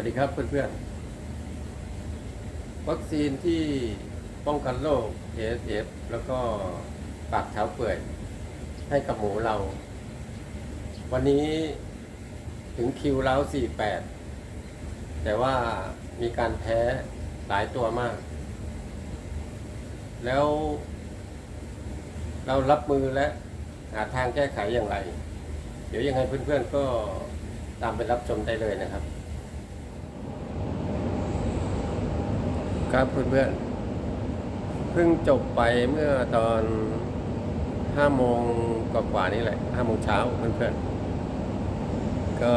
วัสดีครับเพื่อนๆ วัคซีนที่ป้องกันโรค ASF แล้วก็ปากเท้าเปื่อยให้กับหมูเรา วันนี้ถึงคิวเรา48 แต่ว่ามีการแพ้หลายตัวมาก แล้วเรารับมือและหาทางแก้ไขอย่างไร เดี๋ยวยังไงเพื่อนๆก็ตามไปรับชมได้เลยนะครับ ครับเพื่อนๆเพิ่งจบไปเมื่อตอนห้าโมงกว่าๆนี่แหละห้าโมงเช้าเพื่อนๆก็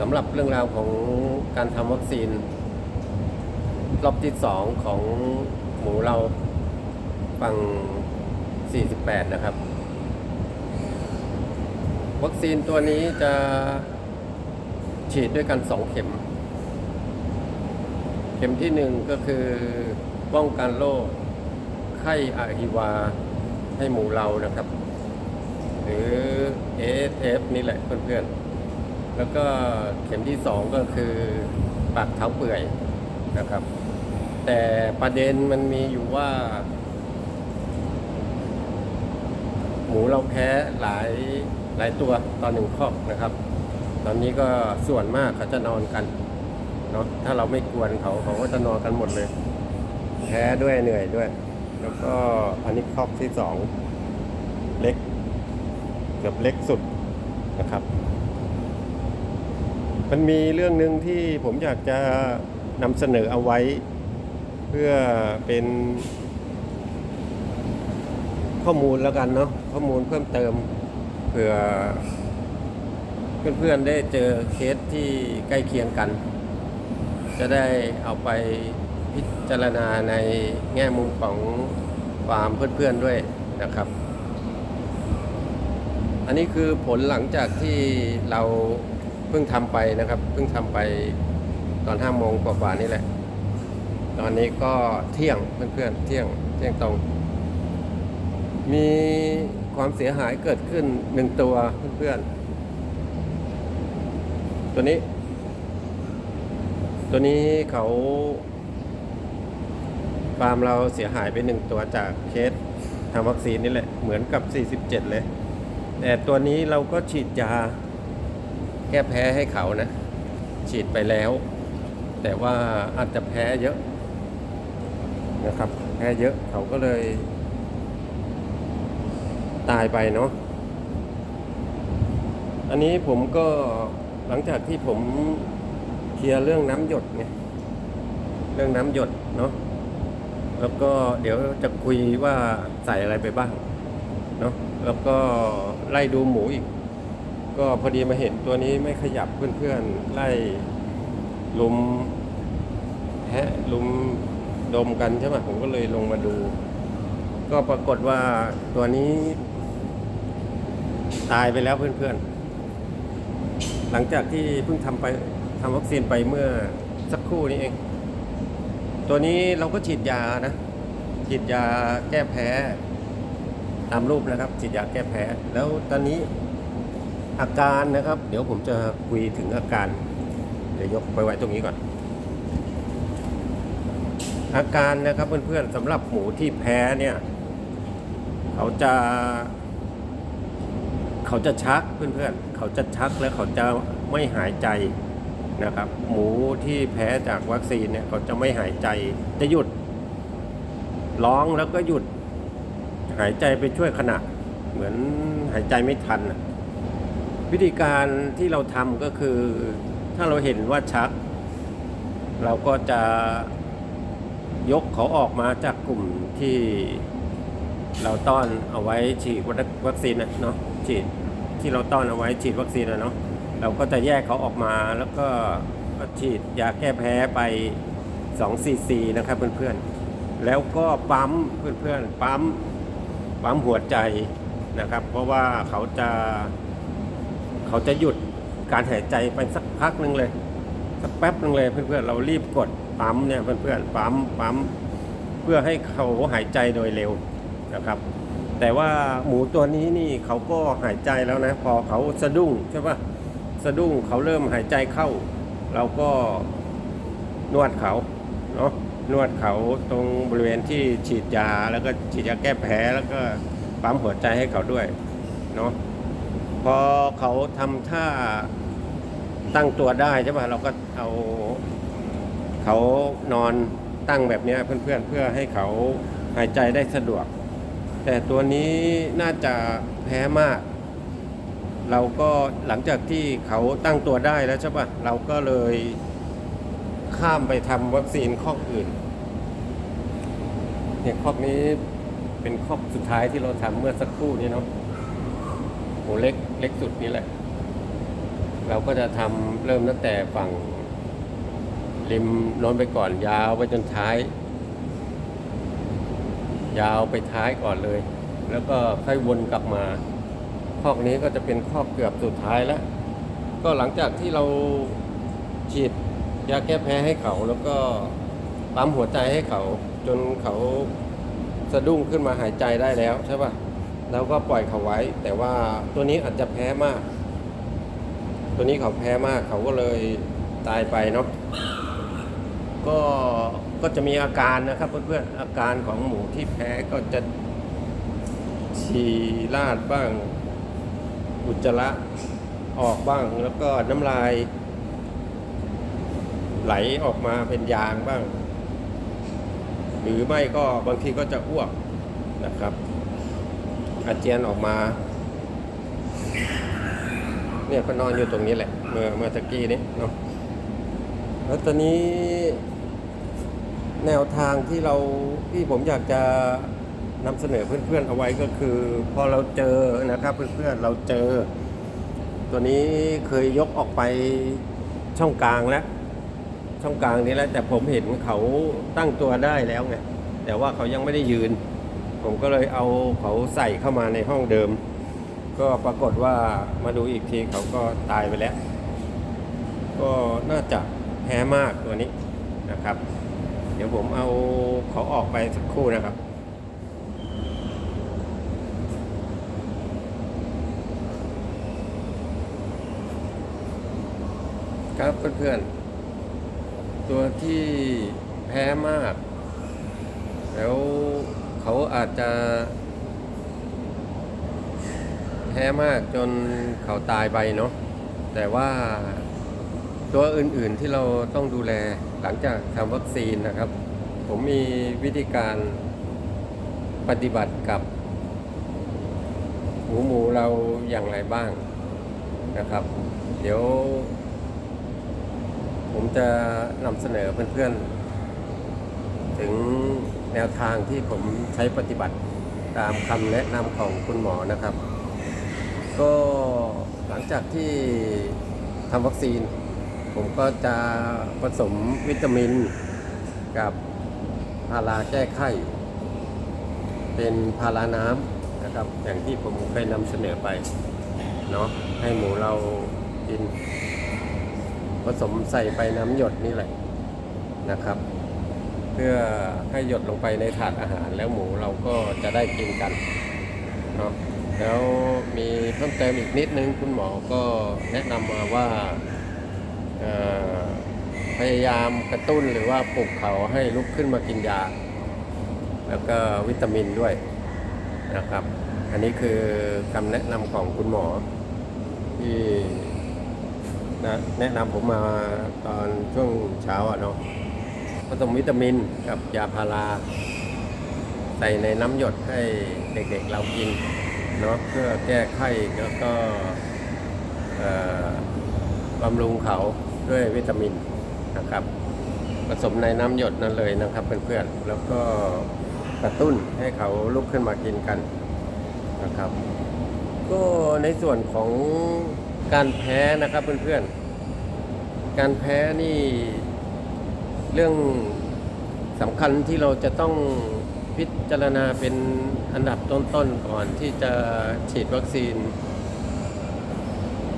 สำหรับเรื่องราวของการทำวัคซีน รอบที่สองของหมูเราฝั่ง 48 นะครับ วัคซีนตัวนี้จะฉีดด้วยกัน 2 เข็ม เข็มที่หนึ่งก็คือป้องกันโรคไข้อาฮิวาให้หมูเรานะครับ หรือ ASF นี่แหละเพื่อนๆ แล้วก็เข็มที่สองก็คือปากเท้าเปื่อยนะครับ แต่ประเด็นมันมีอยู่ว่า หมูเราแพ้หลายหลายตัวตอนหนึ่งคอกนะครับ ตอนนี้ก็ส่วนมากเขาจะนอนกัน เนาะถ้าเราไม่กวนเขาเขาก็จะนอนกันหมดเลย แพ้ด้วยเหนื่อยด้วย แล้วก็อันนี้ครอกที่สองเล็กเกือบเล็กสุดนะครับ มันมีเรื่องหนึ่งที่ผมอยากจะนำเสนอเอาไว้ เพื่อเป็นข้อมูลแล้วกันเนาะข้อมูลเพิ่มเติมเผื่อเพื่อนๆได้เจอเคสที่ใกล้เคียงกัน จะได้เอาไปพิจารณาในแง่มุมของฟาร์มเพื่อนๆด้วยนะครับ อันนี้คือผลหลังจากที่เราเพิ่งทำไปนะครับ เพิ่งทำไปตอนห้าโมงกว่าๆนี่แหละ ตอนนี้ก็เที่ยงเพื่อนๆเที่ยงเที่ยงตรง มีความเสียหายเกิดขึ้นหนึ่งตัวเพื่อนๆตัวนี้ ตัวนี้เขาฟาร์มเราเสียหายไปหนึ่งตัวจากเคสทำวัคซีนนี่แหละเหมือนกับ 47 เลย แต่ตัวนี้เราก็ฉีดยาแก้แพ้ให้เขานะ ฉีดไปแล้ว แต่ว่าอาจจะแพ้เยอะนะครับ แพ้เยอะเขาก็เลย ตายไปเนาะอันนี้ผมก็หลังจากที่ผม ลียร์เรื่องน้ำหยดไงเรื่องน้ำหยดเนาะแล้วก็เดี๋ยวจะคุยว่าใส่อะไรไปบ้างเนาะแล้วก็ไล่ดูหมูอีก ก็พอดีมาเห็นตัวนี้ไม่ขยับเพื่อนๆไล่ลุมแพะลุมดมกันใช่ไหมผมก็เลยลงมาดู ก็ปรากฏว่าตัวนี้ ตายไปแล้วเพื่อนๆ หลังจากที่เพิ่งทำไป ทำวัคซีนไปเมื่อสักครู่นี้เอง ตัวนี้เราก็ฉีดยานะ ฉีดยาแก้แพ้ ตามรูปนะครับ ฉีดยาแก้แพ้ แล้วตอนนี้อาการนะครับ เดี๋ยวผมจะคุยถึงอาการ เดี๋ยวยกไปไว้ตรงนี้ก่อน อาการนะครับเพื่อนๆสำหรับหมูที่แพ้เนี่ยเขาจะ เขาจะชักเพื่อนๆ เขาจะชักและเขาจะไม่หายใจ นะครับ หมูที่แพ้จากวัคซีนเนี่ยเขาจะไม่หายใจจะหยุดร้องแล้วก็หยุดหายใจไปช่วยขณะ เหมือนหายใจไม่ทัน วิธีการที่เราทำก็คือ ถ้าเราเห็นว่าชัก เราก็จะยกเขาออกมาจากกลุ่มที่เราต้อนเอาไว้ฉีดวัคซีนน่ะเนาะฉีดที่เราต้อนเอาไว้ฉีดวัคซีนนะเนาะ เราก็จะแยกเขาออกมาแล้วก็ฉีดยาแก้แพ้ไป2ซีซีนะครับเพื่อนๆ แล้วก็ปั๊มเพื่อนๆ ปั๊มปั๊มหัวใจนะครับ เพราะว่าเขาจะเขาจะหยุดการหายใจไปสักพักหนึ่งเลยสักแป๊บหนึ่งเลยเพื่อนๆ เรารีบกดปั๊มเนี่ยเพื่อนๆ ปั๊มปั๊มเพื่อให้เขาหายใจโดยเร็วนะครับ แต่ว่าหมูตัวนี้นี่เขาก็หายใจแล้วนะพอเขาสะดุ้งใช่ปะ สะดุ้งเขาเริ่มหายใจเข้า เราก็นวดเขาเนาะนวดเขาตรงบริเวณที่ฉีดยาแล้วก็ฉีดยาแก้แพ้แล้วก็ปั๊มหัวใจให้เขาด้วยเนาะพอเขาทำท่าตั้งตัวได้ใช่ป่ะเราก็เอาเขานอนตั้งแบบนี้เพื่อนๆเพื่อให้เขาหายใจได้สะดวก แต่ตัวนี้น่าจะแพ้มาก เราก็หลังจากที่เขาตั้งตัวได้แล้วใช่ปะเราก็เลยข้ามไปทำวัคซีนข้ออื่นเนี่ยข้อนี้เป็นข้อสุดท้ายที่เราทำเมื่อสักครู่นี้เนาะโหเล็กเล็กสุดนี้แหละ เราก็จะทำเริ่มตั้งแต่ฝั่งริมโน้นไปก่อนยาวไปจนท้าย ยาวไปท้ายก่อนเลย แล้วก็ค่อยวนกลับมา คอกนี้ก็จะเป็นคอกเกือบสุดท้ายแล้ว ก็หลังจากที่เราฉีดยาแก้แพ้ให้เขาแล้วก็ปั๊มหัวใจให้เขาจนเขาสะดุ้งขึ้นมาหายใจได้แล้วใช่ปะแล้วก็ปล่อยเขาไว้ แต่ว่าตัวนี้อาจจะแพ้มาก ตัวนี้เขาแพ้มากเขาก็เลยตายไปเนาะก็ก็จะมีอาการนะครับเพื่อนๆอาการของหมูที่แพ้ก็จะฉี่ลาดบ้าง อุจจาระออกบ้าง แล้วก็น้ำลาย ไหลออกมาเป็นยางบ้าง หรือไม่ก็บางทีก็จะอ้วกนะครับ อาเจียนออกมา เนี่ยก็นอนอยู่ตรงนี้แหละ เมื่อเมื่อตะกี้นี้เนาะแล้วตอนนี้แนวทางที่เราที่ผมอยากจะ นำเสนอเพื่อนๆเอาไว้ก็คือ พอเราเจอนะครับเพื่อนๆเราเจอ ตัวนี้เคยยกออกไปช่องกลางแล้วช่องกลางนี้แล้วแต่ผมเห็นเขาตั้งตัวได้แล้วไงแต่ว่าเขายังไม่ได้ยืน ผมก็เลยเอาเขาใส่เข้ามาในห้องเดิม ก็ปรากฏว่ามาดูอีกทีเขาก็ตายไปแล้ว ก็น่าจะแพ้มากตัวนี้นะครับ เดี๋ยวผมเอาเขาออกไปสักครู่นะครับ ครับเพื่อนๆ ตัวที่แพ้มาก แล้วเขาอาจจะ แพ้มากจนเขาตายไปเนาะแต่ว่าตัวอื่นๆที่เราต้องดูแลหลังจากทำวัคซีนนะครับ ผมมีวิธีการปฏิบัติกับหมูหมูเราอย่างไรบ้างนะครับ เดี๋ยว ผมจะนำเสนอเพื่อนๆ ถึงแนวทางที่ผมใช้ปฏิบัติตามคำแนะนำของคุณหมอนะครับ ก็หลังจากที่ทำวัคซีน ผมก็จะผสมวิตามินกับพาราแก้ไข้ เป็นพาราน้ำนะครับอย่างที่ผมเคยนำเสนอไปเนาะให้หมูเรากิน ผสมใส่ไปน้ำหยดนี่แหละนะครับ เพื่อให้หยดลงไปในถาดอาหารแล้วหมูเราก็จะได้กินกันเนาะแล้วมีเพิ่มเติมอีกนิดนึงคุณหมอก็แนะนำมาว่าพยายามกระตุ้นหรือว่าปลุกเขาให้ลุกขึ้นมากินยา แล้วก็วิตามินด้วยนะครับ อันนี้คือคำแนะนำของคุณหมอที่ นะแนะนำผมมาตอนช่วงเช้าอะเนาะผสมวิตามินกับยาพาราใส่ในน้ำหยดให้เด็กๆเรากินเนาะเพื่อแก้ไข้แล้วก็บำรุงเขาด้วยวิตามินนะครับ ผสมในน้ำหยดนั่นเลยนะครับเพื่อนๆแล้วก็กระตุ้นให้เขาลุกขึ้นมากินกันนะครับ ก็ในส่วนของ การแพ้นะครับเพื่อนๆ การแพ้นี่เรื่องสำคัญที่เราจะต้องพิจารณาเป็นอันดับต้นๆก่อนที่จะฉีดวัคซีน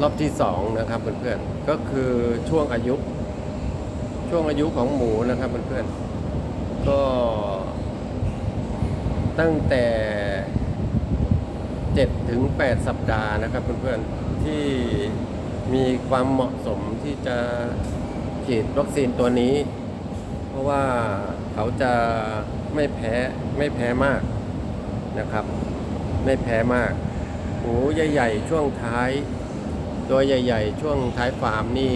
รอบที่สองนะครับเพื่อนๆ ก็คือช่วงอายุ ช่วงอายุของหมูนะครับเพื่อนๆ ก็ตั้งแต่ 7 ถึง 8 สัปดาห์นะครับเพื่อนๆ ที่มีความเหมาะสมที่จะฉีดวัคซีนตัวนี้ เพราะว่าเขาจะไม่แพ้ไม่แพ้มากนะครับ ไม่แพ้มาก หูใหญ่ๆช่วงท้าย ตัวใหญ่ๆ ช่วงท้ายฟาร์มนี่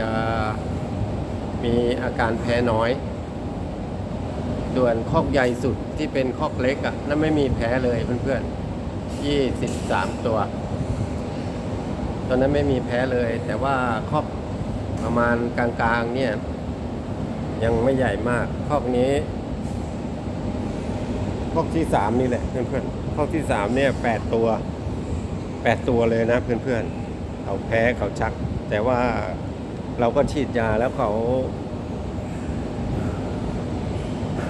จะมีอาการแพ้น้อย ส่วนคอกใหญ่สุดที่เป็นคอกเล็กอะ่ะนั่นไม่มีแพ้เลยเพื่อนๆยี่สิบสามตัว ตอนนั้นไม่มีแพ้เลย แต่ว่าครอกประมาณกลางๆเนี่ยยังไม่ใหญ่มากคอกนี้คอกที่สามนี่แหละเพื่อนๆคอกที่สามเนี่ยแปดตัวแปดตัวเลยนะเพื่อนๆเขาแพ้เขาชัก แต่ว่าเราก็ฉีดยาแล้วเขา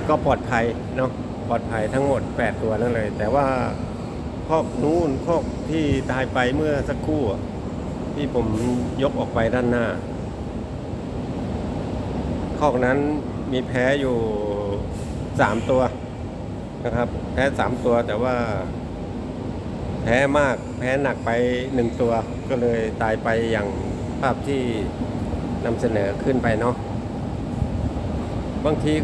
ก็ปลอดภัยเนาะปลอดภัยทั้งหมด 8 ตัวนั่นเลย แต่ว่าคอกนู้นคอกที่ตายไปเมื่อสักครู่ ที่ผมยกออกไปด้านหน้า คอกนั้นมีแพ้อยู่3ตัวนะครับ แพ้3ตัวแต่ว่า แพ้มากแพ้หนักไป1ตัว ก็เลยตายไปอย่างภาพที่นำเสนอขึ้นไปเนาะบางที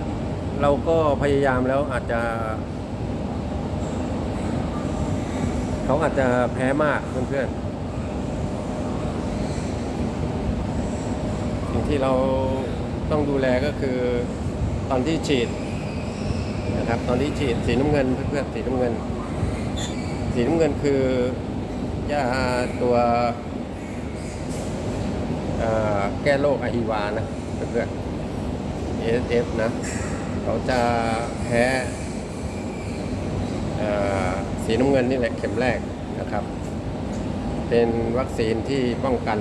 เราก็พยายามแล้วอาจจะ เขาอาจจะแพ้มากเพื่อนๆสิ่ง ที่เราต้องดูแลก็คือตอนที่ฉีดนะครับตอนที่ฉีดสีน้ำเงินเพื่อนๆสีน้ำเงิน สีน้ำเงินคือยาตัวแก้โรคอะฮิวานะเพื่อนๆ ASF นะเขาจะแพ้สีน้ำเงินนี่แหละเข็มแรกนะครับ เป็นวัคซีนที่ป้องกัน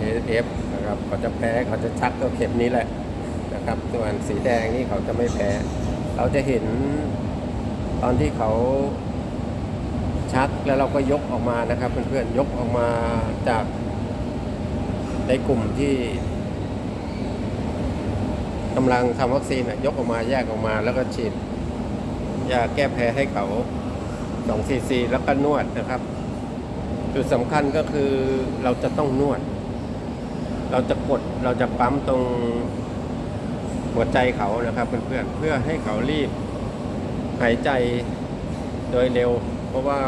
ASF นะครับเขาจะแพ้เขาจะชักก็เข็มนี้แหละนะครับส่วนสีแดงนี่เขาจะไม่แพ้ เราจะเห็นตอนที่เขาชักแล้วเราก็ยกออกมานะครับเพื่อนๆยกออกมาจากในกลุ่มที่กำลังทำวัคซีนยกออกมาแยกออกมา แล้วก็ฉีดยาแก้แพ้ให้เขา2ซีซีแล้วก็นวดนะครับ จุดสำคัญก็คือเราจะต้องนวด เราจะกดเราจะปั๊มตรงหัวใจเขานะครับเพื่อนๆเพื่อให้เขารีบหายใจโดยเร็ว เพราะว่า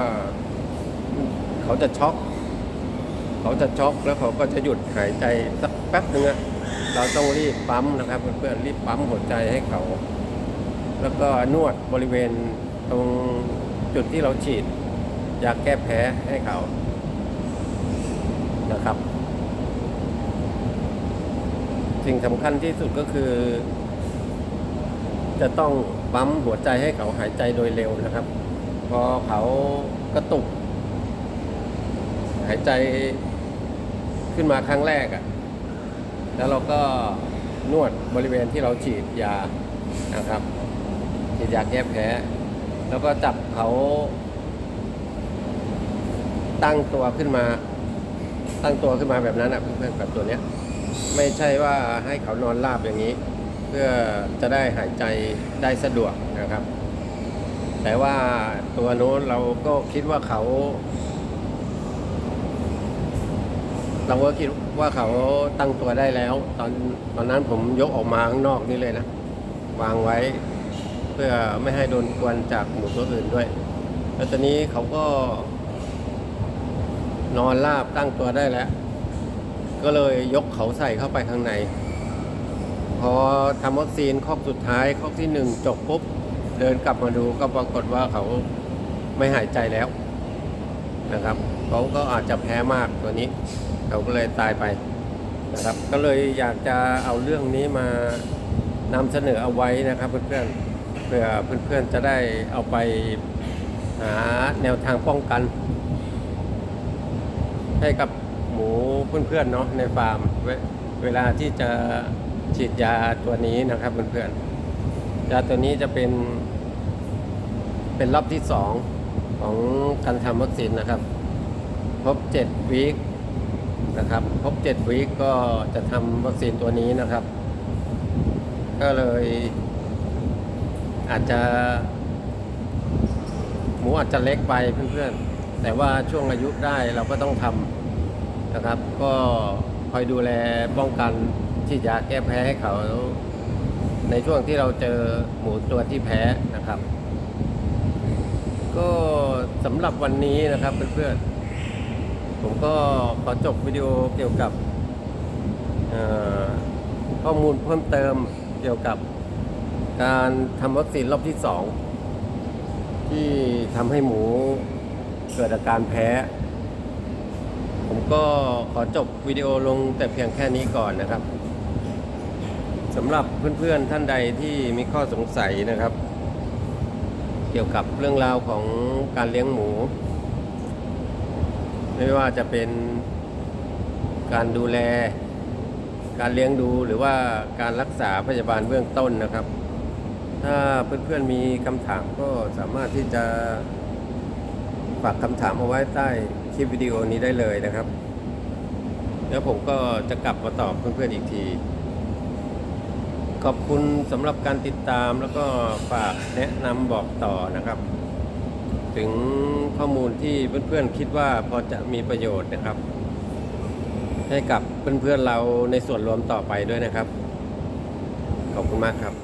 เขาจะช็อก เขาจะช็อกแล้วเขาก็จะหยุดหายใจสักแป๊บนึงอะเราต้องรีบปั๊มนะครับเพื่อนๆรีบปั๊มหัวใจให้เขา แล้วก็นวดบริเวณตรงจุดที่เราฉีดยาแก้แพ้ให้เขานะครับ สิ่งสำคัญที่สุดก็คือ จะต้องปั๊มหัวใจให้เขาหายใจโดยเร็วนะครับ พอเขากระตุก หายใจขึ้นมาครั้งแรกอะ่ะ แล้วเราก็นวดบริเวณที่เราฉีดยานะครับฉีดยาแก้แพ้ แล้วก็จับเขาตั้งตัวขึ้นมา ตั้งตัวขึ้นมาแบบนั้นอะเพื่อนๆแบบตัวเนี้ย ไม่ใช่ว่าให้เขานอนราบอย่างนี้ เพื่อจะได้หายใจได้สะดวกนะครับ แต่ว่าตัวโน้นเราก็คิดว่าเขา เราก็คิดว่าเขาตั้งตัวได้แล้ว ตอนตอนนั้นผมยกออกมาข้างนอกนี่เลยนะ วางไว้เพื่อไม่ให้โดนกวนจากหมูตัวอื่นด้วย แล้วตอนนี้เขาก็ นอนราบตั้งตัวได้แล้ว ก็เลยยกเขาใส่เข้าไปข้างใน พอทำวัคซีนคอสุดท้ายคอที่หนึ่งจบปุ๊บ เดินกลับมาดูก็ปรากฏว่าเขาไม่หายใจแล้วนะครับเขาก็อาจจะแพ้มากตัวนี้ เขาก็เลยตายไปนะครับ ก็เลยอยากจะเอาเรื่องนี้มานำเสนอเอาไว้นะครับเพื่อนๆเพื่อเพื่อนๆจะได้เอาไปหาแนวทางป้องกัน ให้กับ หูเพื่อนๆเนาะในฟาร์มเวเวลาที่จะฉีดยาตัวนี้นะครับเพื่อนๆยาตัวนี้จะเป็น เป็นรอบที่สองของการทำวัคซีนนะครับครบเจ็ดวีคนะครับครบเจ็ดวีคก็จะทำวัคซีนตัวนี้นะครับ ก็เลยอาจจะ หมูอาจจะเล็กไปเพื่อนๆ แต่ว่าช่วงอายุได้เราก็ต้องทำ นะครับ ก็คอยดูแลป้องกันฉีดยาแก้แพ้ให้เขา ในช่วงที่เราเจอหมูตัวที่แพ้นะครับ ก็สำหรับวันนี้นะครับเพื่อนๆผมก็ขอจบวิดีโอเกี่ยวกับข้อมูลเพิ่มเติมเกี่ยวกับการทำวัคซีนรอบที่สองที่ทำให้หมูเกิดอาการแพ้ ผมก็ขอจบวิดีโอลงแต่เพียงแค่นี้ก่อนนะครับสำหรับเพื่อนๆท่านใดที่มีข้อสงสัยนะครับ เกี่ยวกับเรื่องราวของการเลี้ยงหมู ไม่ว่าจะเป็นการดูแล การเลี้ยงดูหรือว่าการรักษาพยาบาลเบื้องต้นนะครับ ถ้าเพื่อนๆมีคำถามก็สามารถที่จะฝากคำถามเอาไว้ใต้ ลิปวิดีโอนี้ได้เลยนะครับ แล้วผมก็จะกลับมาตอบเพื่อนๆอีกที ขอบคุณสำหรับการติดตามแล้วก็ฝากแนะนำบอกต่อนะครับ ถึงข้อมูลที่เพื่อนๆคิดว่าพอจะมีประโยชน์นะครับ ให้กับเพื่อนๆเราในส่วนรวมต่อไปด้วยนะครับ ขอบคุณมากครับ